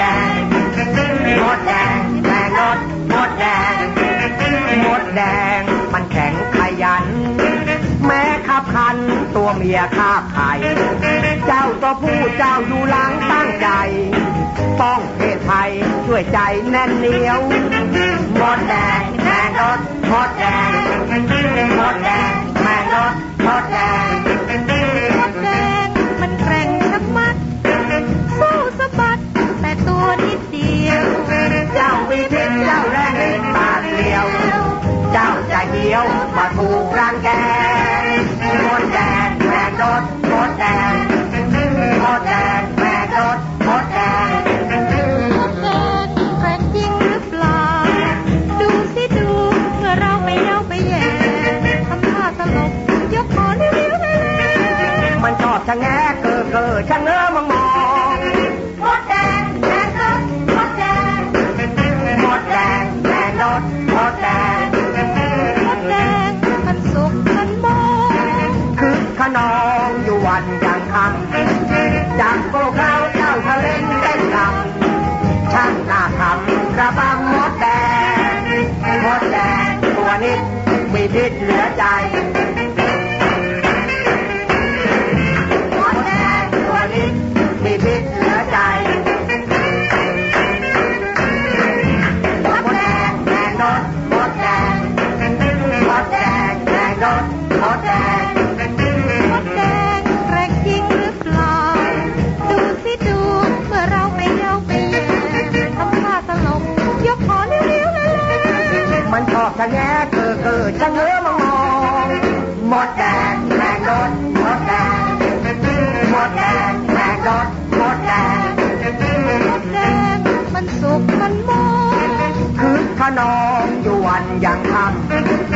รถมดแดงมดแดงแมงรถมดแดงมดแดง มันแข็งขยัน แม้ขับคันตัวเมียคาบไข่เจ้าตัวผู้เจ้าอยู่หลังตั้งใจ ป้องเพศภัยช่วยใจแน่นเหนียวมดแดงแมงรถมดงรถมดแดง รถมดแดงมดแดงแม่รถมดแดงมดแดงแปลกจริงหรือเปล่า ดูสิดูเมื่อเราไปเย้าไปแย่ทำท่าตลกยกคอเรียวๆเลยมันชอบชะแงะเกอเกอชะเง้อมองมอง วันยังคำจังโกเขาเจ้าทะเลนเต้นลำช่างน่าทำกระบำมดแดงมดแดงตัวนิดมีพิษเลือใจมดแดงตัวนิดมีพิษเหลือใจมดแดงแดงนดมดแดงมดแดงแดงนดมดแดง จะแงเกิอเกิอจะเงื้อมองมองหมดแดงแรงรถหมดแดงหมดแดงแรงรถหมดแดงหมดแดงมันสุกมันมองคือขนองอยู่วันยังทำ